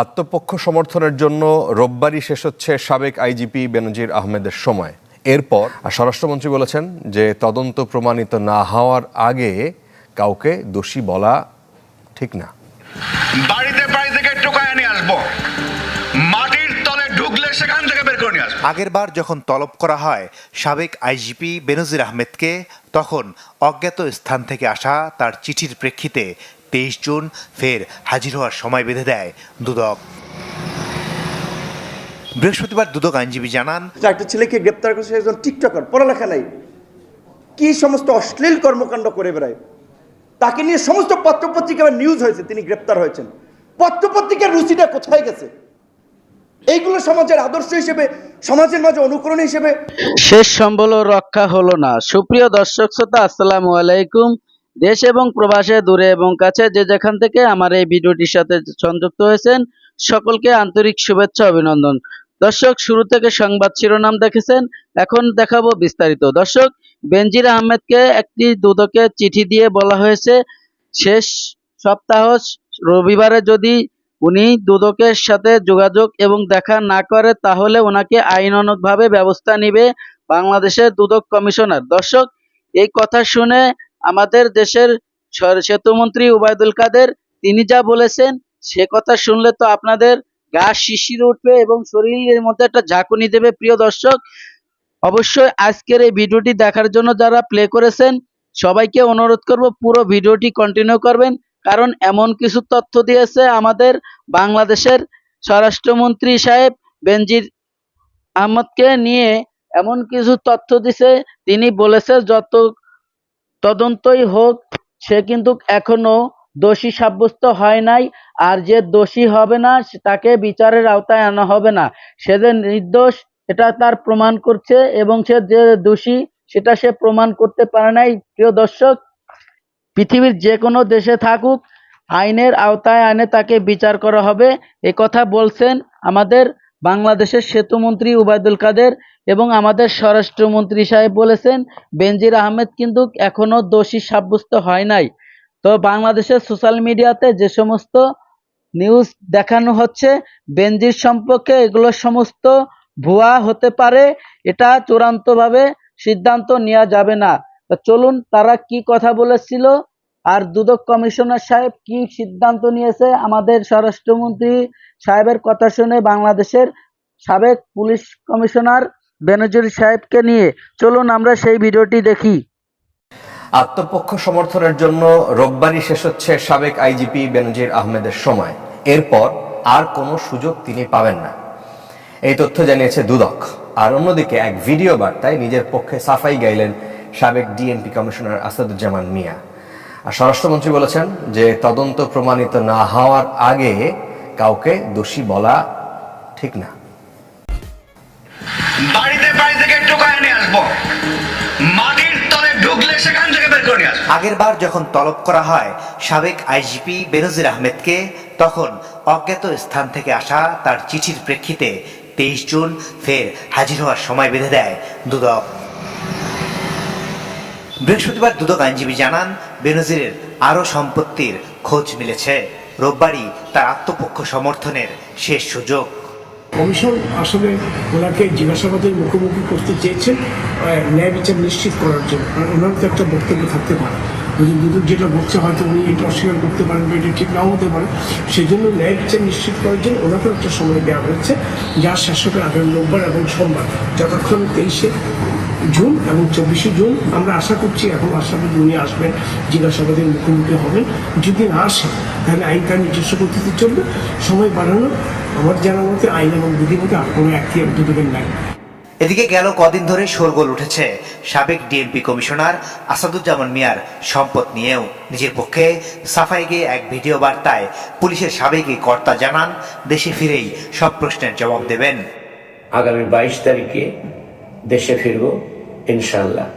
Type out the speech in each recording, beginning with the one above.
আত্মপক্ষ সমর্থনের জন্য রোববারই শেষ হচ্ছে সাবেক আইজিপি বেনজির আহমেদের সময়। এরপর আর স্বরাষ্ট্রমন্ত্রী বলেছেন যে তদন্ত প্রমাণিত না হওয়ার আগে কাউকে দোষী বলা ঠিক না। বাড়িতে বাড়ি থেকে টোকায় নিয়ে আসব। মাটির তলে ঢুকলে সেখান থেকে বের করে নিয়ে আসব। আগেরবার যখন তলব করা হয় সাবেক আইজিপি বেনজির আহমেদকে তখন অজ্ঞাত স্থান থেকে আসা তার চিঠির প্রেক্ষিতে তেইশ জুন ফের হাজির হওয়ার সময় বেঁধে দেয় দুদক। বৃহস্পতিবার দুদক আইনজীবী জানান চারটি ছেলেকে গ্রেপ্তার করেছে একজন টিকটকার পড়ালেখা নাই। কি সমস্ত অশ্লীল কর্মকাণ্ড করে বেড়ায়? তাকে নিয়ে সমস্ত পত্রপত্রিকায় নিউজ হয়েছে তিনি গ্রেপ্তার হয়েছেন। পত্রপত্রিকার রুচিটা কোথায় গেছে? এইগুলো সমাজের আদর্শ হিসেবে সমাজের মাঝে অনুকরণ হিসেবে শেষ সম্বল রক্ষা হলো না। সুপ্রিয় দর্শক শ্রোতা আসসালামু আলাইকুম। দেশ এবং প্রবাসে, দূরে এবং কাছে যে যেখান থেকে আমার এই ভিডিওটির সাথে সংযুক্ত হয়েছেন, সকলকে আন্তরিক শুভেচ্ছা, অভিনন্দন। দর্শক, শুরু থেকে সংবাদ শিরোনাম দেখেছেন, এখন দেখাবো বিস্তারিত। দর্শক, বেনজির আহমেদকে একটি দুদকে চিঠি দিয়ে বলা হয়েছে, শেষ সপ্তাহ, রবিবারে যদি উনি দুদকের সাথে যোগাযোগ এবং দেখা না করে, তাহলে ওনাকে আইনানুগভাবে ব্যবস্থা নিবে বাংলাদেশের দুদক কমিশনার। দর্শক, এই কথা শুনে আমাদের দেশের সেতুমন্ত্রী উবায়দুল কাদের, তিনি যা বলেছেন, সে কথা শুনলে তো আপনাদের গা শিশির উঠবে এবং শরীরের মধ্যে একটা ঝাঁকুনি দেবে। প্রিয় দর্শক, অবশ্যই আজকের এই ভিডিওটি দেখার জন্য যারা প্লে করেছেন, সবাইকে অনুরোধ করব পুরো ভিডিওটি কন্টিনিউ করবেন, কারণ এমন কিছু তথ্য দিয়েছে আমাদের বাংলাদেশের স্বরাষ্ট্রমন্ত্রী সাহেব বেনজির আহমদকে নিয়ে। এমন কিছু তথ্য দিছে, তিনি বলেছে যত তদন্তই হোক, সে কিন্তু এখনও দোষী সাব্যস্ত হয় নাই, আর যে দোষী হবে না তাকে বিচারের আওতায় আনা হবে না। সে যে নির্দোষ, এটা তার প্রমাণ করছে, এবং সে যে দোষী, সেটা সে প্রমাণ করতে পারে নাই। প্রিয় দর্শক, পৃথিবীর যে কোনো দেশে থাকুক, আইনের আওতায় আনে তাকে বিচার করা হবে। এ কথা বলছেন আমাদের বাংলাদেশের সেতুমন্ত্রী উবায়দুল কাদের এবং আমাদের স্বরাষ্ট্রমন্ত্রী সাহেব বলেছেন, বেনজির আহমেদ কিন্তু এখনও দোষী সাব্যস্ত হয় নাই। তো বাংলাদেশের সোশ্যাল মিডিয়াতে যে সমস্ত নিউজ দেখানো হচ্ছে, বেনজির সম্পর্কে এগুলো সমস্ত ভুয়া হতে পারে, এটা চূড়ান্তভাবে সিদ্ধান্ত নেওয়া যাবে না। চলুন তারা কি কথা বলেছিল আর দুদক কমিশনার সাহেব কি সিদ্ধান্ত নিয়েছে? আমাদের স্বরাষ্ট্রমন্ত্রী সাহেবের কথা শুনে বাংলাদেশের সাবেক পুলিশ কমিশনার বেনজির সাহেবকে নিয়ে। চলুন আমরা সেই ভিডিওটি দেখি। আত্মপক্ষ সমর্থনের জন্য রোববারই শেষ হচ্ছে সাবেক আইজিপি বেনজির আহমেদের সময়। এরপর আর কোনো সুযোগ তিনি পাবেন না। এই তথ্য জানিয়েছে দুদক। আর অন্যদিকে এক ভিডিও বার্তায় নিজের পক্ষে সাফাই গাইলেন সাবেক ডিএনপি কমিশনার আসাদুজ্জামান মিয়া। আর স্বরাষ্ট্রমন্ত্রী বলেছেন যে তদন্ত প্রমাণিত না হওয়ার আগে কাউকে দোষী বলা ঠিক না। বাড়িতে বাড়ি থেকে টোকায় নিয়ে আসব। মাটির তলে ঢুকলে সেখান থেকে বের করে যখন তলব করা হয় সাবেক আইজিপি বেনজির আহমেদকে তখন অজ্ঞাত স্থান থেকে আসা তার চিঠির প্রেক্ষিতে তেইশ জুন ফের হাজির হওয়ার সময় বেঁধে দেয় দুদক। বৃহস্পতিবার দুদক আইনজীবী জানান বেনজিরের আরও সম্পত্তির খোঁজ মিলেছে। রোববারই তার আত্মপক্ষ সমর্থনের শেষ সুযোগ। কমিশন আসলে ওনাকে জিজ্ঞাসাবাদের মুখোমুখি করতে চেয়েছেন ন্যায় বিচার নিশ্চিত করার জন্য। ওনার তো একটা বক্তব্য থাকতে পারে। যেটা বলছে হয়তো উনি এটা অস্বীকার করতে পারেন বা এটা ঠিক নাও হতে পারে সেই জন্য ন্যায় বিচার নিশ্চিত করার জন্য ওনাকেও একটা সময় দেওয়া হয়েছে যার শেষ হবে আগামী রোববার এবং সোমবার যতক্ষণ তেইশে জুন এবং চব্বিশে জুন। আমরা আশা করছি, এখন আশা করি উনি আসবেন, জিজ্ঞাসাবাদের মুখোমুখি হবেন। যদি না আসে, তাহলে আইন তার নিজস্ব গতিতে চলবে, সময় বাড়ানো আমার জানা মতে আইন এবং বিধিমতে আর কোনো একটি দুদকের নাই এদিকে গেল কদিন ধরে শোরগোল উঠেছে। সাবেক ডিএমপি কমিশনার আসাদুজ্জামান মিয়ার সম্পদ নিয়েও। নিজের পক্ষে সাফাই গিয়ে এক ভিডিও বার্তায় পুলিশের সাবেক কর্তা জানান, দেশে ফিরেই সব প্রশ্নের জবাব দেবেন। আগামী বাইশ তারিখে দেশে ফিরব ইনশাল্লাহ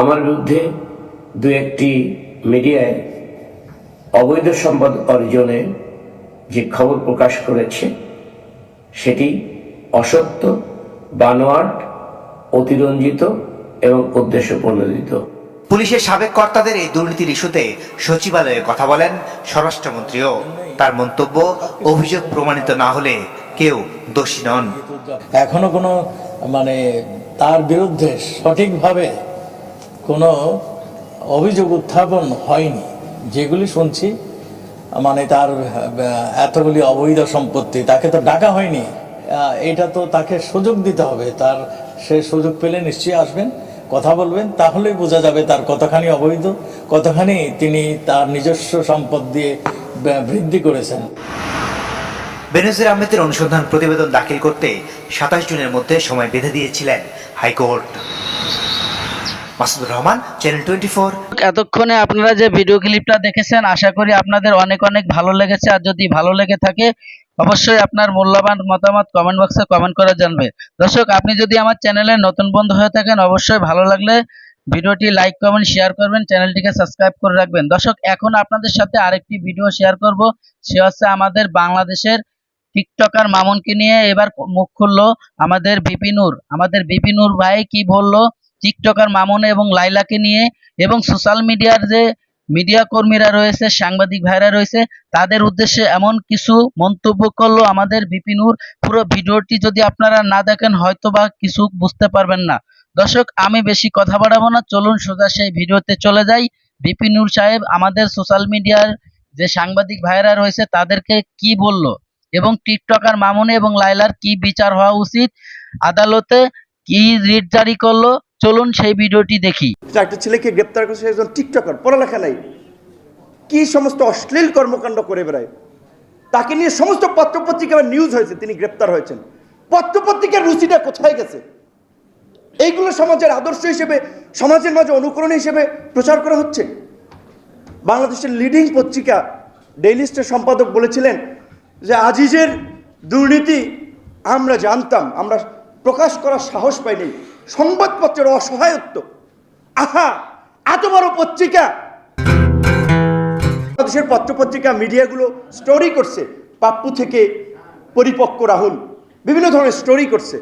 আমার বিরুদ্ধে দু একটি মিডিয়ায় অবৈধ সম্পদ অর্জনে যে খবর প্রকাশ করেছে, সেটি অসত্য বানোয়াট অতিরঞ্জিত এবং উদ্দেশ্য প্রণোদিত পুলিশের সাবেক কর্তাদের এই দুর্নীতির ইস্যুতে সচিবালয়ে কথা বলেন স্বরাষ্ট্রমন্ত্রীও। তার মন্তব্য অভিযোগ প্রমাণিত না হলে কেউ দোষী নন। এখনও কোনো মানে তার বিরুদ্ধে সঠিকভাবে কোনো অভিযোগ উত্থাপন হয়নি। যেগুলি শুনছি মানে তার এতগুলি অবৈধ সম্পত্তি তাকে তো ডাকা হয়নি। এটা তো তাকে সুযোগ দিতে হবে। তার সে সুযোগ পেলে নিশ্চয়ই আসবেন কথা বলবেন তাহলেই বোঝা যাবে তার কতখানি অবৈধ কতখানি তিনি তার নিজস্ব সম্পদ দিয়ে বৃদ্ধি করেছেন। বেনজির আহমেদের অনুসন্ধান প্রতিবেদন দাখিল করতে সাতাশ জুনের মধ্যে সময় বেঁধে দিয়েছিলেন high court. Masudur Rahman channel twenty four এতক্ষণে আপনারা যে ভিডিও ক্লিপটা দেখেছেন আশা করি আপনাদের অনেক অনেক ভালো লেগেছে। আর যদি ভালো লেগে থাকে অবশ্যই আপনার মূল্যবান মতামত কমেন্ট বক্সে কমেন্ট করে জানবে। দর্শক, আপনি যদি আমার চ্যানেলে নতুন বন্ধু হয়ে থাকেন, অবশ্যই ভালো লাগলে ভিডিওটি লাইক কমেন্ট শেয়ার করবেন চ্যানেলটিকে সাবস্ক্রাইব করে রাখবেন। দর্শক, এখন আপনাদের সাথে আরেকটি ভিডিও শেয়ার করব। সে হচ্ছে আমাদের বাংলাদেশের টিকটকার মামুনকে নিয়ে এবার মুখ খুললো আমাদের বিপিনুর আমাদের বিপিনুর ভাই কি বলল? টিকটকার মামুন এবং লাইলাকে নিয়ে এবং সোশ্যাল মিডিয়ার যে মিডিয়া কর্মীরা রয়েছে, সাংবাদিক ভাইরা রয়েছে। তাদের উদ্দেশ্যে এমন কিছু মন্তব্য করল আমাদের বিপিনুর পুরো ভিডিওটি যদি আপনারা না দেখেন হয়তো বা কিছু বুঝতে পারবেন না। দর্শক, আমি বেশি কথা বাড়াবো না। চলুন সোজা সেই ভিডিওতে চলে যাই। বিপিনুর সাহেব, আমাদের সোশ্যাল মিডিয়ার যে সাংবাদিক ভাইরা রয়েছে, তাদেরকে কি বলল? এবং টিকটকার মামুন এবং লাইলার কি বিচার হওয়া উচিত? আদালতে কি রিট জারি করল? চলুন সেই ভিডিওটি দেখি। একটা ছেলেকে গ্রেপ্তার করেছে একজন টিকটকার, পড়ালেখা নাই। কি সমস্ত অশ্লীল কর্মকাণ্ড করে বেড়ায়? তাকে নিয়ে সমস্ত পত্রপত্রিকা নিউজ হয়েছে, তিনি গ্রেপ্তার হয়েছেন। পত্রপত্রিকার রুচিটা কোথায় গেছে? এইগুলো সমাজের আদর্শ হিসেবে, সমাজের মাঝে অনুকরণ হিসেবে প্রচার করা হচ্ছে? বাংলাদেশের লিডিং পত্রিকা ডেইলিস্টের সম্পাদক বলেছিলেন যে, আজিজের দুর্নীতি আমরা জানতাম, আমরা প্রকাশ করার সাহস পাইনি। সংবাদপত্রের অসহায়ত্ব। আহা, এত বড় পত্রিকা। বাংলাদেশের পত্রপত্রিকা, মিডিয়াগুলো স্টোরি করছে। পাপ্পু থেকে পরিপক্ক রাহুল। বিভিন্ন ধরনের স্টোরি করছে।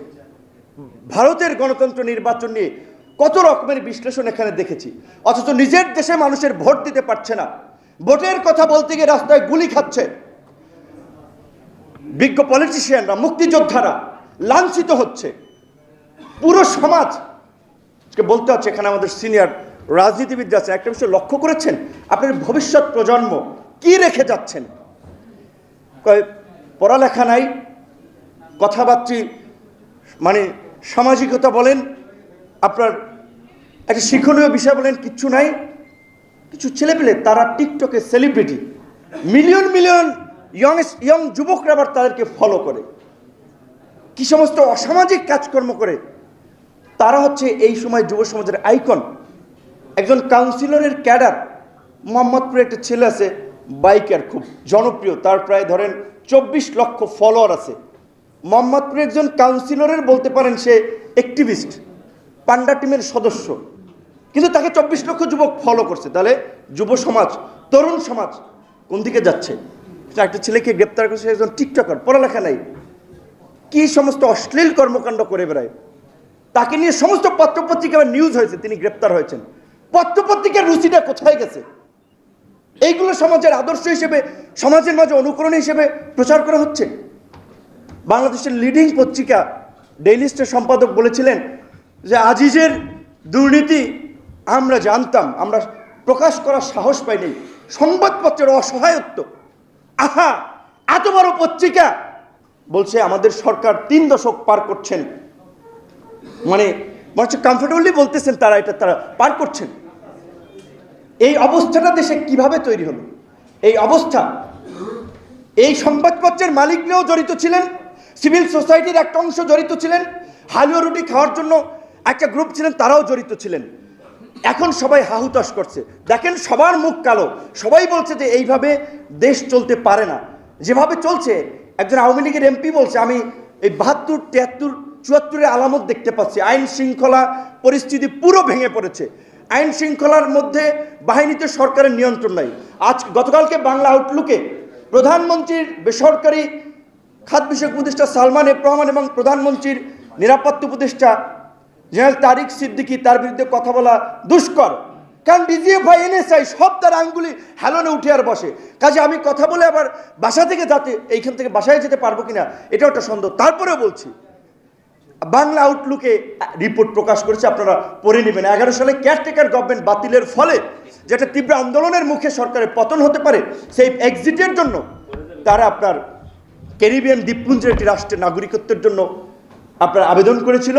ভারতের গণতন্ত্র নির্বাচন নিয়ে কত রকমের বিশ্লেষণ এখানে দেখেছি। অথচ নিজের দেশে মানুষের ভোট দিতে পারছে না। ভোটের কথা বলতে গিয়ে রাস্তায় গুলি খাচ্ছে। বিজ্ঞ পলিটিশিয়ানরা মুক্তিযোদ্ধারা লাঞ্ছিত হচ্ছে। পুরো সমাজ বলতে হচ্ছে এখানে আমাদের সিনিয়র রাজনীতিবিদরা আছে, একটা বিষয় লক্ষ্য করেছেন? আপনার ভবিষ্যৎ প্রজন্ম কি রেখে যাচ্ছেন? পড়ালেখা নাই, কথাবার্তি মানে সামাজিকতা বলেন, আপনার একটা শিক্ষণীয় বিষয় বলেন কিচ্ছু নাই। কিছু ছেলেপেলে, তারা টিকটকে celebrity million million young young যুবকরা আবার তাদেরকে ফলো করে। কি সমস্ত অসামাজিক কাজকর্ম করে তারা হচ্ছে এই সময় যুব সমাজের আইকন। একজন কাউন্সিলরের ক্যাডার মোহাম্মদপুরে একটা ছেলে আছে বাইকার খুব জনপ্রিয়, তার প্রায় ধরেন চব্বিশ লক্ষ ফলোয়ার আছে। মোহাম্মদপুরে একজন কাউন্সিলরের বলতে পারেন সে অ্যাক্টিভিস্ট পান্ডা টিমের সদস্য। কিন্তু তাকে চব্বিশ লক্ষ যুবক ফলো করছে। তাহলে যুব সমাজ, তরুণ সমাজ কোন দিকে যাচ্ছে? একটা ছেলেকে গ্রেপ্তার করছে একজন টিকটকার, পড়ালেখা নাই। কি সমস্ত অশ্লীল কর্মকাণ্ড করে বেড়ায়? তাকে নিয়ে সমস্ত পত্রপত্রিকা নিউজ হয়েছে, তিনি গ্রেপ্তার হয়েছেন। পত্রপত্রিকার রুচিটা কোথায় গেছে? এইগুলো সমাজের আদর্শ হিসেবে, সমাজের মাঝে অনুকরণ হিসেবে প্রচার করা হচ্ছে। বাংলাদেশের লিডিং পত্রিকা ডেইলিস্টের সম্পাদক বলেছিলেন যে, আজিজের দুর্নীতি আমরা জানতাম, আমরা প্রকাশ করার সাহস পাইনি। সংবাদপত্রের অসহায়ত্ব। আহা, এত বড় পত্রিকা! বলছে, আমাদের সরকার তিন দশক পার করছেন। মানে মনে কমফোর্টেবলি বলতেছেন তারা, এটা তারা পার করছেন। এই অবস্থাটা দেশে কীভাবে তৈরি হলো? এই অবস্থা, এই সংবাদপত্রের মালিকরাও জড়িত ছিলেন, সিভিল সোসাইটির একটা অংশ জড়িত ছিলেন, হালুয়া রুটি খাওয়ার জন্য একটা গ্রুপ ছিলেন, তারাও জড়িত ছিলেন। এখন সবাই হাহুতাশ করছে। দেখেন সবার মুখ কালো। সবাই বলছে যে এইভাবে দেশ চলতে পারে না। যেভাবে চলছে, একজন আওয়ামী লীগের এমপি বলছে, আমি এই বাহাত্তর, তিয়াত্তর চুয়াত্তরের আলামত দেখতে পাচ্ছি। আইন শৃঙ্খলা পরিস্থিতি পুরো ভেঙে পড়েছে। আইন শৃঙ্খলার মধ্যে বাহিনীতে সরকারের নিয়ন্ত্রণ নাই। আজ গতকালকে বাংলা আউটলুকে প্রধানমন্ত্রীর বেসরকারি খাত বিষয়ক উপদেষ্টা সালমান এফ রহমান এবং প্রধানমন্ত্রীর নিরাপত্তা উপদেষ্টা জেনারেল তারিক সিদ্দিকি তার বিরুদ্ধে কথা বলা দুষ্কর। কারণ ডিজিএফআই এনএসআই সব তার আঙ্গুলি হেলনে উঠে আর বসে। কাজে আমি কথা বলে আবার বাসা থেকে যাতে এইখান থেকে বাসায় যেতে পারব কিনা, এটাও একটা সন্দেহ। তারপরেও বলছি বাংলা আউটলুকে রিপোর্ট প্রকাশ করেছে, আপনারা পড়ে নেবেন। এগারো সালে কেয়ারটেকার গভর্নমেন্ট বাতিলের ফলে যেটা তীব্র আন্দোলনের মুখে সরকারের পতন হতে পারে, সেই এক্সিটের জন্য তারা আপনার ক্যারিবিয়ান দ্বীপপুঞ্জের একটি রাষ্ট্রের নাগরিকত্বের জন্য আপনার আবেদন করেছিল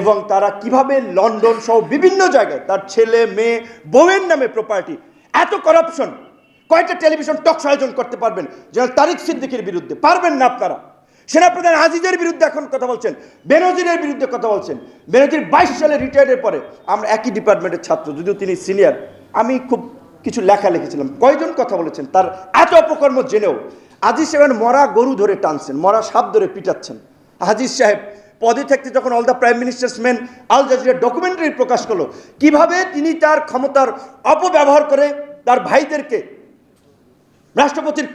এবং তারা কীভাবে লন্ডন সহ বিভিন্ন জায়গায় তার ছেলে, মেয়ে, বউয়ের নামে প্রপার্টি এত করাপশন কয়টা টেলিভিশন টকস আয়োজন করতে পারবেন? যেন তারিক সিদ্দিকের বিরুদ্ধে পারবেন না আপনারা। সেনাপ্রধান আজিজের বিরুদ্ধে এখন কথা বলছেন, বেনজিরের বিরুদ্ধে কথা বলছেন। বেনজির বাইশ সালে রিটায়ার্ডের পরে আমরা একই ডিপার্টমেন্টের ছাত্র, যদিও তিনি সিনিয়র আমি খুব কিছু লেখা লিখেছিলাম। কয়জন কথা বলেছেন তার এত অপকর্ম জেনেও। আজিজ সাহেব মরা গরু ধরে টানছেন, মরা সাপ ধরে পিটাচ্ছেন। আজিজ সাহেব পদে থাকতে যখন All the Prime Minister's Men Al Jazeera documentary প্রকাশ করল, কীভাবে তিনি তার ক্ষমতার অপব্যবহার করে তার ভাইদেরকে রাষ্ট্রপতির